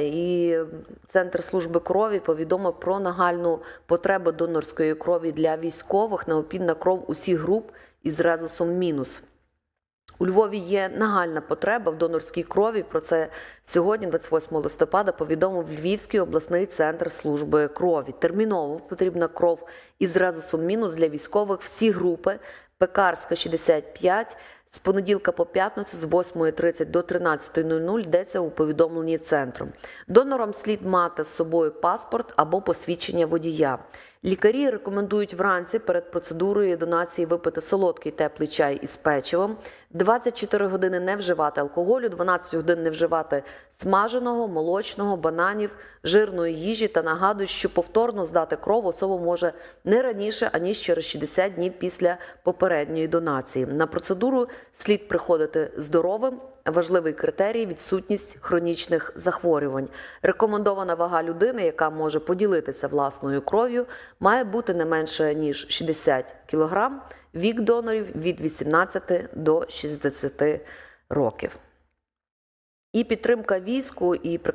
І Центр служби крові повідомив про нагальну потребу донорської крові для військових. Необхідна кров усіх груп із резусом мінус. У Львові є нагальна потреба в донорській крові. Про це сьогодні, 28 листопада, повідомив Львівський обласний центр служби крові. Терміново потрібна кров із резусом мінус для військових всі групи. Пекарська 65, з понеділка по п'ятницю з 8.30 до 13.00 йдеться у повідомленні центру. Донорам слід мати з собою паспорт або посвідчення водія. Лікарі рекомендують вранці перед процедурою донації випити солодкий теплий чай із печивом, 24 години не вживати алкоголю, 12 годин не вживати смаженого, молочного, бананів, жирної їжі та нагадують, що повторно здати кров особа може не раніше аніж через 60 днів після попередньої донації. На процедуру слід приходити здоровим. Важливий критерій відсутність хронічних захворювань. Рекомендована вага людини, яка може поділитися власною кров'ю, має бути не менше ніж 60 кг, вік донорів від 18 до 60 років. І підтримка війську і